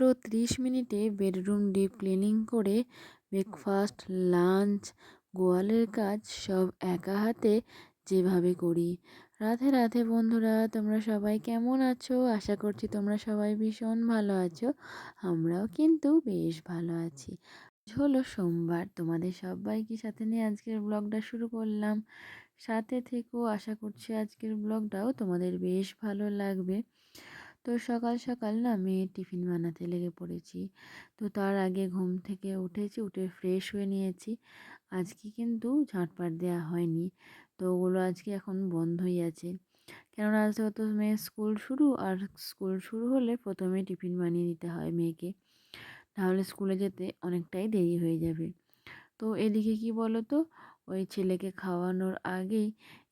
মাত্র ত্রিশ মিনিটে বেডরুম ডিপ ক্লিনিং করে ব্রেকফাস্ট, লাঞ্চ, গোয়ালের কাজ সব একা হাতে যেভাবে করি। রাধে রাধে বন্ধুরা, তোমরা সবাই কেমন আছো? আশা করছি তোমরা সবাই ভীষণ ভালো আছো। আমরাও কিন্তু বেশ ভালো আছি। হলো সোমবার, তোমাদের সবাইকে সাথে নিয়ে আজকের ব্লগটা শুরু করলাম। সাথে থেকেও আশা করছি আজকের ব্লগটাও তোমাদের বেশ ভালো লাগবে। তো সকাল সকাল না মেয়ে টিফিন বানাতে লেগে পড়েছি। তো তার আগে ঘুম থেকে উঠেছি, উঠে ফ্রেশ হয়ে নিয়েছি। আজকে কিন্তু ঝাঁটপাট দেওয়া হয়নি। তো ওগুলো আজকে এখন বন্ধই আছে। কেননা আজ তো মেয়ের স্কুল শুরু আর স্কুল শুরু হলে প্রথমে টিফিন বানিয়ে দিতে হয় মেয়েকে। তাহলে স্কুলে যেতে অনেকটাই দেরি হয়ে যাবে। তো এদিকে কি বলো তো ওই ছেলেকে খাওয়ানোর আগেই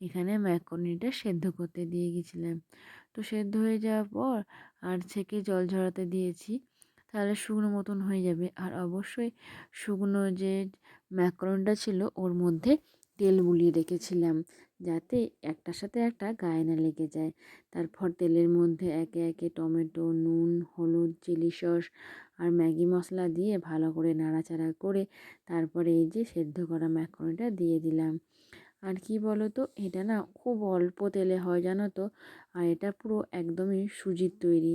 এখানে ম্যাকরনিটা সেদ্ধ করতে দিয়ে গেছিলাম। তো সেদ্ধ হয়ে যাওয়ার পর আর ছেঁকে জল ঝরাতে দিয়েছি। তাহলে শুকনো মতন হয়ে যাবে। আর অবশ্যই শুকনো যে ম্যাকরনটা ছিল, ওর মধ্যে তেল বুলিয়ে রেখেছিলাম যাতে একটার সাথে একটা গায়ে না লেগে যায়। তারপর তেলের মধ্যে একে একে টমেটো, নুন, হলুদ, চিলি সস আর ম্যাগি মশলা দিয়ে ভালো করে নাড়াচাড়া করে তারপরে এই যে সেদ্ধ করা ম্যাকরনিটা দিয়ে দিলাম। আর কি বলো তো এটা না খুব অল্প তেলে হয়, জানো তো? আর এটা পুরো একদমই সুজির তৈরি।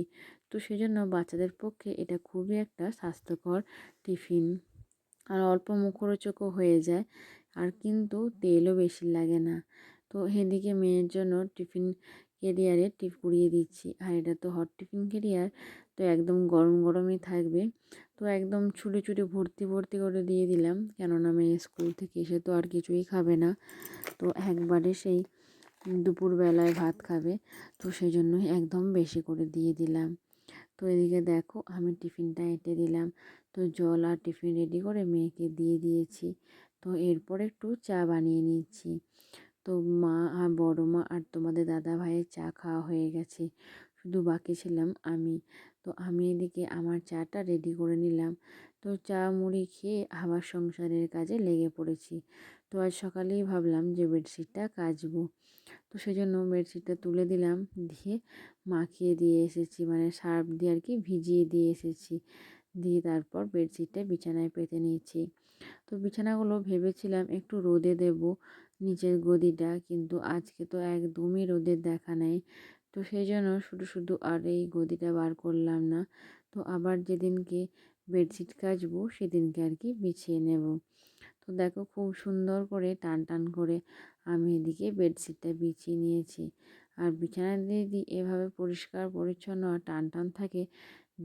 তো সেজন্য বাচ্চাদের পক্ষে এটা খুবই একটা স্বাস্থ্যকর টিফিন। আর অল্প মুখরোচকও হয়ে যায়, আর কিন্তু তেলও বেশি লাগে না। তো এদিকে মেয়ের জন্য টিফিন কেরিয়ারে টিপ কুড়িয়ে দিচ্ছি। আর এটা তো হট টিফিন কেরিয়ার, তো একদম গরম গরমই থাকবে। তো একদম ছুটে ছুটে ভর্তি ভর্তি করে দিয়ে দিলাম। কেননা মেয়ে স্কুল থেকে এসে তো আর কিছুই খাবে না। তো একবারে সেই দুপুরবেলায় ভাত খাবে। তো সেই জন্যই একদম বেশি করে দিয়ে দিলাম। তো এদিকে দেখো আমি টিফিনটা এঁটে দিলাম। তো জল আর টিফিন রেডি করে মেয়েকে দিয়ে দিয়েছি। তো এরপর একটু চা বানিয়ে নিচ্ছি। তো মা আর বড় মা আর তোমাদের দাদা ভাইয়ের চা খাওয়া হয়ে গেছে। শুধু বাকি ছিলাম আমি। তো আমি এদিকে আমার চাটা রেডি করে নিলাম। তো চা, মুড়ি খেয়ে আবার সংসারের কাজে লেগে পড়েছি। তো আজ সকালেই ভাবলাম যে বেডশিটটা কাচবো। তো সেই জন্য বেডশিটটা তুলে দিলাম, দিয়ে মাখিয়ে দিয়ে এসেছি। মানে সার্ফ দিয়ে আর কি ভিজিয়ে দিয়ে এসেছি। দিয়ে তারপর বেডশিটটা বিছানায় পেতে নিয়েছি। তো বিছানাগুলো ভেবেছিলাম একটু রোদে দেব, নিচের গদিটা, কিন্তু আজকে তো একদমই রোদের দেখা নেই। তো সেই জন্য শুধু শুধু আর এই গদিটা বার করলাম না। তো আবার যেদিনকে বেডশিট কাচবো, সেদিনকে আর কি বিছিয়ে নেব। তো দেখো খুব সুন্দর করে টান টান করে আমি এদিকে বেডশিটটা বিছিয়ে নিয়েছি। আর বিছানা দিয়ে দিই এভাবে পরিষ্কার, পরিচ্ছন্ন আর টান টান থাকে,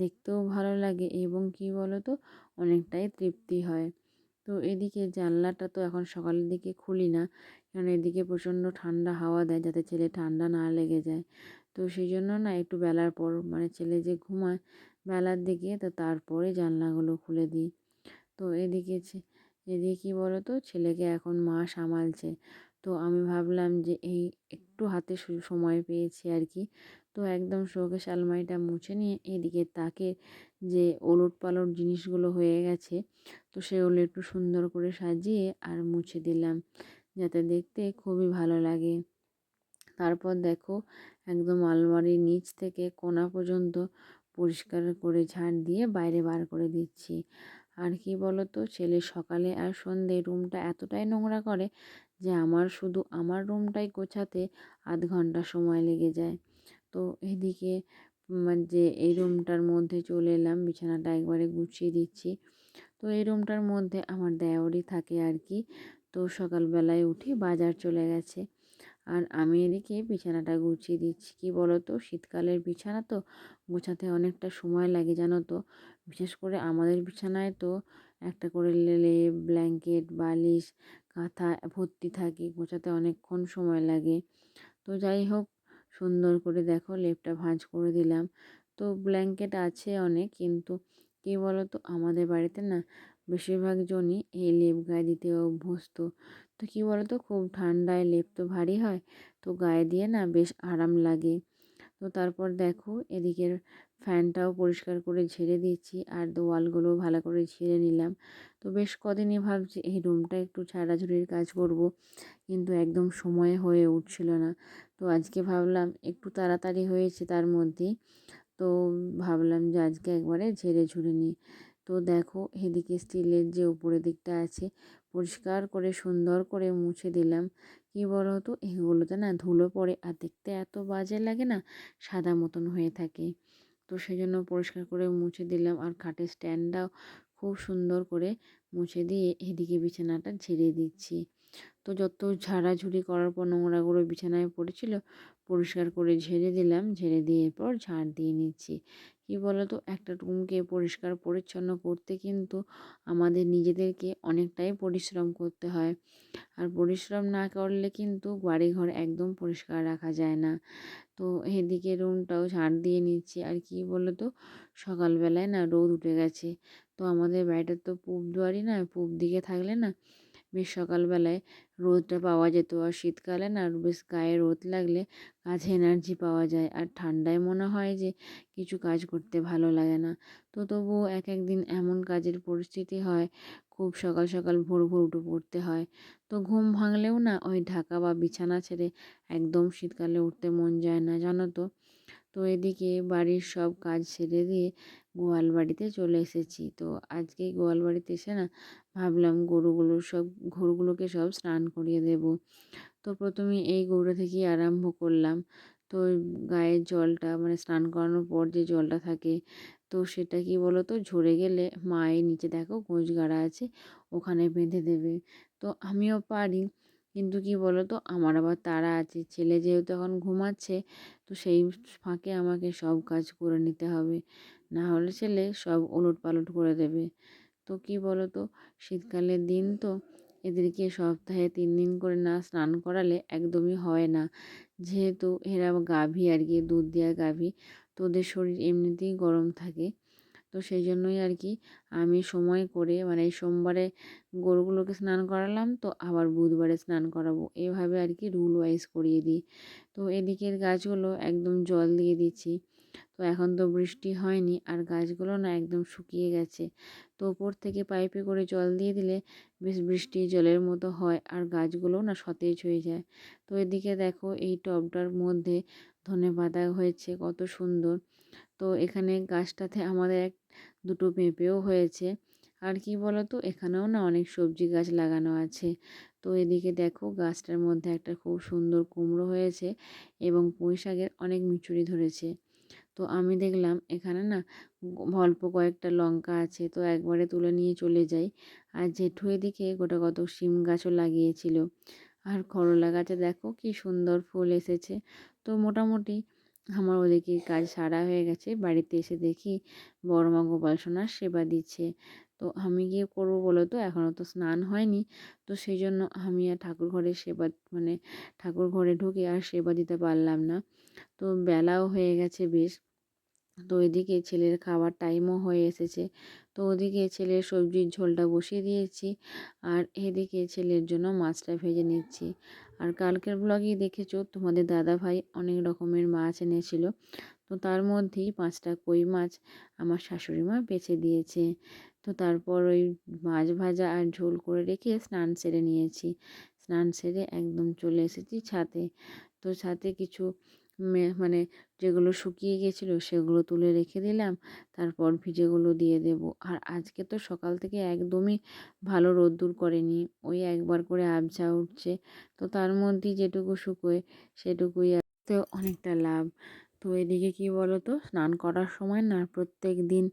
দেখতেও ভালো লাগে এবং কি বলো তো অনেকটাই তৃপ্তি হয়। তো এদিকে জানলাটা তো এখন সকালের দিকে খুলি না কারণ এদিকে প্রচণ্ড ঠান্ডা হাওয়া দেয় যাতে ছেলে ঠান্ডা না লেগে যায়। তো সেই জন্য না একটু বেলার পর মানে ছেলে যে ঘুমায় বেলার দিকে, তো তারপরে জানলাগুলো খুলে দিই। তো এদিকে এদিকে কী বলো তো ছেলেকে এখন মা সামালছে। তো আমি ভাবলাম যে এই একটু হাতে সময় পেয়েছি আর কি। তো একদম শোকেশ আলমারিটা মুছে নিয়ে এদিকে তাকে যে ওলট পালট জিনিসগুলো হয়ে গেছে, তো সেগুলো একটু সুন্দর করে সাজিয়ে আর মুছে দিলাম। যাতে দেখতে খুবই ভালো লাগে। তারপর দেখো একদম আলমারির নিচ থেকে কোনা পর্যন্ত পরিষ্কার করে ঝাড় দিয়ে বাইরে বার করে দিচ্ছি। আর কি বলতো, ছেলে সকালে আর সন্ধে রুমটা এতটাই নোংরা করে যে আমার শুধু আমার রুমটাই গোছাতে আধ ঘণ্টা সময় লেগে যায়। তো এদিকে যে এই রুমটার মধ্যে চলে এলাম, বিছানাটা একবারে গুছিয়ে দিচ্ছি। তো এই রুমটার মধ্যে আমার দেওয়ারই থাকে আর কি। তো সকালবেলায় উঠি বাজার চলে গেছে। আর আমি এদিকে বিছানাটা গুছিয়ে দিচ্ছি। কি বলো তো শীতকালের বিছানা তো গোছাতে অনেকটা সময় লাগে, জানো তো? বিশেষ করে আমাদের বিছানায় তো একটা করে লেলে ব্ল্যাঙ্কেট, বালিশ, কাঁথা ভর্তি থাকে, গোছাতে অনেকক্ষণ সময় লাগে। তো যাই হোক, সুন্দর করে দেখো লেপটা ভাঁজ করে দিলাম। তো ব্ল্যাঙ্কেট আছে অনেক, কিন্তু কী বলো তো আমাদের বাড়িতে না বেশিরভাগ জনই এই লেপ গায়ে দিতে অভ্যস্ত। তো কী বলো তো খুব ঠান্ডায় লেপ তো ভারী হয়, তো গায়ে দিয়ে না বেশ আরাম লাগে। তো তারপর দেখো, এদিকের ফ্যানটাও পরিষ্কার করে ঝেড়ে দিচ্ছি আর দেওয়ালগুলোও ভালো করে ঝেড়ে নিলাম। তো বেশ কদিনই ভাবছি এই রুমটা একটু ঝাড়াঝুড়ির কাজ করব, কিন্তু একদম সময় হয়ে উঠছিল না। তো আজকে ভাবলাম একটু তাড়াতাড়ি হয়েছে তার মধ্যেই, তো ভাবলাম যে আজকে একবারে ঝেড়ে ঝুড়ে নিই। তো দেখো এদিকে স্টিলের যে উপরের দিকটা আছে, পরিষ্কার করে সুন্দর করে মুছে দিলাম। কি বলো তো এগুলোতে না ধুলো পড়ে আর দেখতে এত বাজে লাগে না, সাদা মতন হয়ে থাকে। তো সেই জন্য পরিষ্কার করে মুছে দিলাম আর খাটের স্ট্যান্ডটাও খুব সুন্দর করে মুছে দিয়ে এদিকে বিছানাটা ঝেড়ে দিচ্ছি। তো যত ঝাড়াঝুড়ি করার পর নোংরাগুলো বিছানায় পড়েছিল, পরিষ্কার করে ঝেড়ে দিলাম। ঝেড়ে দিয়ে পর ঝাড় দিয়ে নিচ্ছি। কি বলতো? একটা রুমকে পরিষ্কার পরিচ্ছন্ন করতে কিন্তু আমাদের নিজেদেরকে অনেকটাই পরিশ্রম করতে হয়। আর পরিশ্রম না করলে কিন্তু বাড়িঘর একদম পরিষ্কার রাখা যায় না। তো এদিকে রুমটাও ঝাড় দিয়ে নিচ্ছি। আর কি বলো তো সকালবেলায় না রোদ উঠে গেছে। তো আমাদের বাড়িটার তো পূব দুয়ারি না পূব দিকে থাকলে না বেশ সকালবেলায় রোদটা পাওয়া যেত। আর শীতকালে না বেশ গায়ে রোদ লাগলে কাজে এনার্জি পাওয়া যায়। আর ঠান্ডায় মনে হয় যে কিছু কাজ করতে ভালো লাগে না। তো তবুও এক এক দিন এমন কাজের পরিস্থিতি হয়, খুব সকাল সকাল ভোর ভোর উঠে পড়তে হয়। তো ঘুম ভাঙলেও না ওই ঢাকা বা বিছানা ছেড়ে একদম শীতকালে উঠতে মন যায় না, জানো তো? তো এদিকে বাড়ির সব কাজ সেরে দিয়ে গোয়াল বাড়িতে চলে এসেছি। তো আজকে গোয়াল বাড়িতে এসে না ভাবলাম গরুগুলো সব গরুগুলোকে সব স্নান করিয়ে দেব। তো প্রথমে এই গরুটা থেকেই আরম্ভ করলাম। তো গায়ের জলটা মানে স্নান করানোর পর যে জলটা থাকে, তো সেটা কি বলো তো ঝরে গেলে মায়ের নিচে দেখো গোঁজ গাড়া আছে, ওখানে বেঁধে দেবে। তো আমিও পারি। কিন্তু কি বলো তো আমার আবার তাড়া আছে, ছেলে যেহেতু এখন ঘুমাচ্ছে, তো সেই ফাঁকে আমাকে সব কাজ করে নিতে হবে। না হলে ছেলে সব ওলট পালট করে দেবে। তো কি বলো তো শীতকালের দিন তো এদেরকে সপ্তাহে তিন দিন করে না স্নান করালে একদমই হয় না। যেহেতু এরা গাভী আর কি, দুধ দেওয়া গাভী তো ওদের শরীর এমনিতেই গরম থাকে। তো সেই জন্যই আর কি আমি সময় করে মানে এই সোমবারে গরুগুলোকে স্নান করালাম, তো আবার বুধবারে স্নান করাবো। এভাবে আর কি রুল ওয়াইজ করিয়ে দিই। তো এদিকের গাছগুলো একদম জল দিয়ে দিচ্ছি। তো এখন তো বৃষ্টি হয়নি আর গাছগুলো না একদম শুকিয়ে গেছে। তো ওপর থেকে পাইপে করে জল দিয়ে দিলে বেশ বৃষ্টি জলের মতো হয় আর গাছগুলোও না সতেজ হয়ে যায়। তো এদিকে দেখো এই টবটার মধ্যে ধনে পাতা হয়েছে, কত সুন্দর। তো এখানে গাছটাতে আমাদের এক, দুটো পেঁপেও হয়েছে। আর কি বলো তো এখানেও না অনেক সবজি গাছ লাগানো আছে। তো এদিকে দেখো গাছটার মধ্যে একটা খুব সুন্দর কুমড়ো হয়েছে এবং পুঁই শাকের অনেক মিচুরি ধরেছে। তো আমি দেখলাম এখানে না অল্প কয়েকটা লঙ্কা আছে তো একবারে তুলে নিয়ে চলে যাই। আর জেঠু এদিকে গোটা কত শিম গাছও লাগিয়েছিল। আর করলা গাছে দেখো কি সুন্দর ফুল এসেছে। তো মোটামুটি আমার ওদিকে কাজ সারা হয়ে গেছে। বাড়িতে এসে দেখি বড়মা গোপাল সোনার সেবা দিচ্ছে। তো আমি গিয়ে করব বলো তো? এখনও তো স্নান হয়নি। তো সেই জন্য আমি আর ঠাকুর ঘরে সেবা মানে ঠাকুর ঘরে ঢুকে আর সেবা দিতে পারলাম না। তো বেলাও হয়ে গেছে বেশ। তো এদিকে ছেলের খাবার টাইমও হয়ে এসেছে। তো ওদিকে ছেলের সবজির ঝোলটা বসিয়ে দিয়েছি আর এদিকে ছেলের জন্য মাছটা ভেজে নিচ্ছি। আর কালকের ব্লগেই দেখেছ? তোমাদের দাদা ভাই অনেক রকমের মাছ এনেছিল। তো তার মধ্যেই পাঁচটা কই মাছ আমার শাশুড়ি মা বেছে দিয়েছে। তো তারপর ওই মাছ ভাজা আর ঝোল করে রেখে স্নান সেরে নিয়েছি। স্নান সেরে একদম চলে এসেছি ছাদে। তো ছাদে কিছু মানে যেগুলো শুকিয়ে গেছিল সেগুলো তুলে রেখে দিলাম। তারপর ভিজেগুলো দিয়ে দেব। আর আজকে তো সকাল থেকে একদমই ভালো রোদ্দুর করেনি। ওই একবার করে আবছা উঠছে। তো তার মধ্যেই যেটুকু শুকোয় সেটুকুই তো অনেকটা লাভ। তো এদিকে কি বলো তো স্নান করার সময় না প্রত্যেক দিন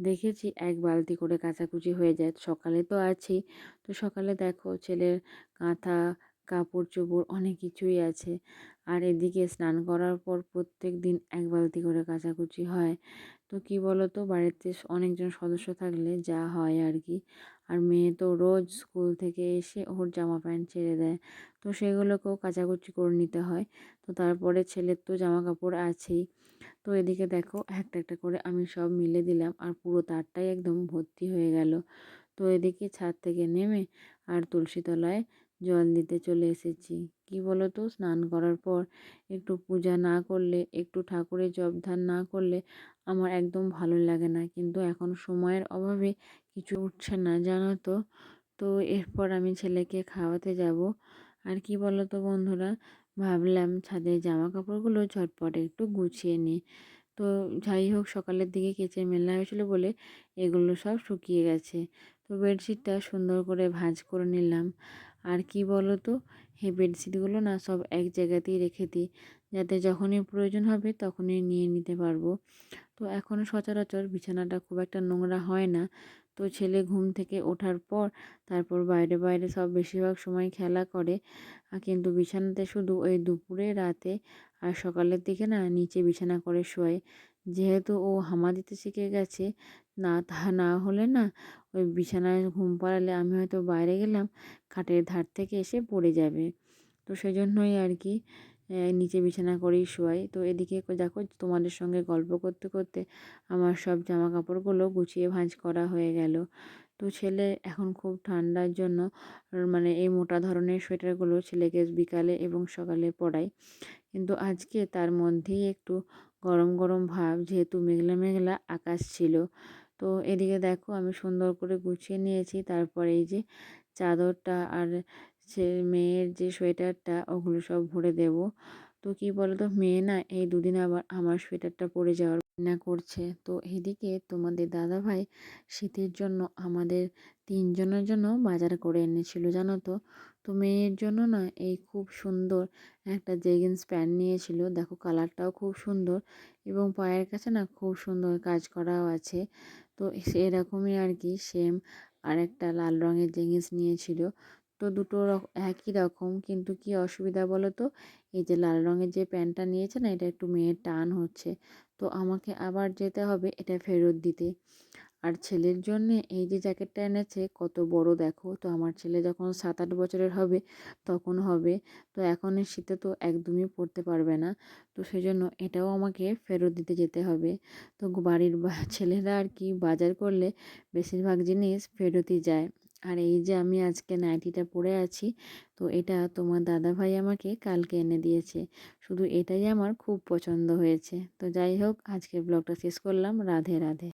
দেখেছি এক বালতি করে কাচাকুচি হয়ে যায়। সকালে তো আছেই। তো সকালে দেখো ছেলের কাঁথা, কাপড় চোপড় অনেক কিছুই আছে। আর এদিকে স্নান করার পর প্রত্যেক দিন এক বালতি করে কাচাকুচি হয়। তো কি বলো তো বাড়িতে অনেকজন সদস্য থাকলে যা হয় আর কি আর মেয়ে তো রোজ স্কুল থেকে এসে ওর জামা প্যান্ট ছেড়ে দেয়। তো সেগুলোকেও কাচাকুচি করে নিতে হয়। তো তারপরে ছেলের তো জামা কাপড় আছেই। তো এদিকে দেখো, একটা একটা করে আমি সব মিলে দিলাম আর পুরো তারটাই একদম ভর্তি হয়ে গেল। তো এদিকে ছাদ থেকে নেমে আর তুলসী তলায় জল দিতে চলে এসেছি। কি বলো তো স্নান করার পর একটু পূজা না করলে, একটু ঠাকুরের জপ ধ্যান না করলে আমার একদম ভালো লাগে না। কিন্তু এখন সময়ের অভাবে কিছু উঠছে না, জানো তো? তো এরপর আমি ছেলেকে খাওয়াতে যাব। আর কি বলো তো বন্ধুরা? ভাবলাম ছাদের জামা কাপড়গুলো ঝটপট একটু গুছিয়ে নিই। তো যাই হোক, সকালের দিকে কেচে মেলা হয়েছিল বলে এগুলো সব শুকিয়ে গেছে। তো বেডশিটটা সুন্দর করে ভাঁজ করে নিলাম। আর কি বলো তো এই বেডশিটগুলো না সব এক জায়গাতেই রেখে দিই। যাতে যখনই প্রয়োজন হবে তখনই নিয়ে নিতে পারব। তো এখনও সচরাচর বিছানাটা খুব একটা নোংরা হয় না। তো ছেলে ঘুম থেকে ওঠার পর তারপর বাইরে বাইরে সব বেশিরভাগ সময় খেলা করে। কিন্তু বিছানাতে শুধু ওই দুপুরে, রাতে আর সকালের দিকে না নিচে বিছানা করে শোয়। যেহেতু ও হামা দিতে শিখে গেছে, না তা না হলে না ওই বিছানায় ঘুম পাড়ালে আমি হয়তো বাইরে গেলাম, খাটের ধার থেকে এসে পড়ে যাবে। তো সেই জন্যই আর কি নিচে বিছানা করেই শোয়াই। তো এদিকে দেখো তোমাদের সঙ্গে গল্প করতে করতে আমার সব জামা কাপড়গুলো গুছিয়ে ভাঁজ করা হয়ে গেল। তো ছেলে এখন খুব ঠান্ডার জন্য মানে এই মোটা ধরনের সোয়েটারগুলো ছেলেকে বিকালে এবং সকালে পরাই কিন্তু আজকে তার মধ্যেই একটু গরম গরম ভাব যেহেতু মেঘলা মেঘলা আকাশ ছিল। তো এদিকে দেখো আমি সুন্দর করে গুছিয়ে নিয়েছি। তারপরে এই যে চাদরটা আর সে মেয়ের যে সোয়েটারটা ওগুলো সব ভরে দেব। তো কি বলতো, মেয়ে না এই দুদিন আবার আমার সোয়েটারটা পরে যাওয়ার না করছে। তো এদিকে তোমাদের দাদা ভাই শীতের জন্য আমাদের তিনজনের জন্য বাজার করে এনেছিল, জানো তো? তো মেয়ের জন্য না এই খুব সুন্দর একটা জেগিন্স প্যান্ট নিয়েছিল। দেখো কালারটাও খুব সুন্দর এবং পায়ের কাছে না খুব সুন্দর কাজ করাও আছে। তো এরকমই আর কি সেম আর একটা লাল রঙের জেগিন্স নিয়েছিল। তো দুটো একই রকম কিন্তু কি অসুবিধা বলো তো? এই যে লাল রঙের যে প্যান্টটা নিয়েছে না এটা একটু মেয়ের টান হচ্ছে। তো আমাকে আবার যেতে হবে এটা ফেরত দিতে। আর ছেলের জন্যে এই যে জ্যাকেটটা এনেছে, কত বড় দেখো। তো আমার ছেলে যখন সাত আট বছরের হবে, তখন হবে। তো এখন শীতে তো একদমই পরতে পারবে না। তো সেই জন্য এটাও আমাকে ফেরত দিতে যেতে হবে। তো বাড়ির ছেলেরা আর কি বাজার করলে বেশিরভাগ জিনিস ফেরতই যায়। আর এই যে আমি আজকে নাইটিটা পরে আছি, তো এটা তোমার দাদাভাই আমাকে কালকে এনে দিয়েছে। শুধু এটাই আমার খুব পছন্দ হয়েছে। তো যাই হোক আজকে ব্লগটা শেষ করলাম। রাধে রাধে।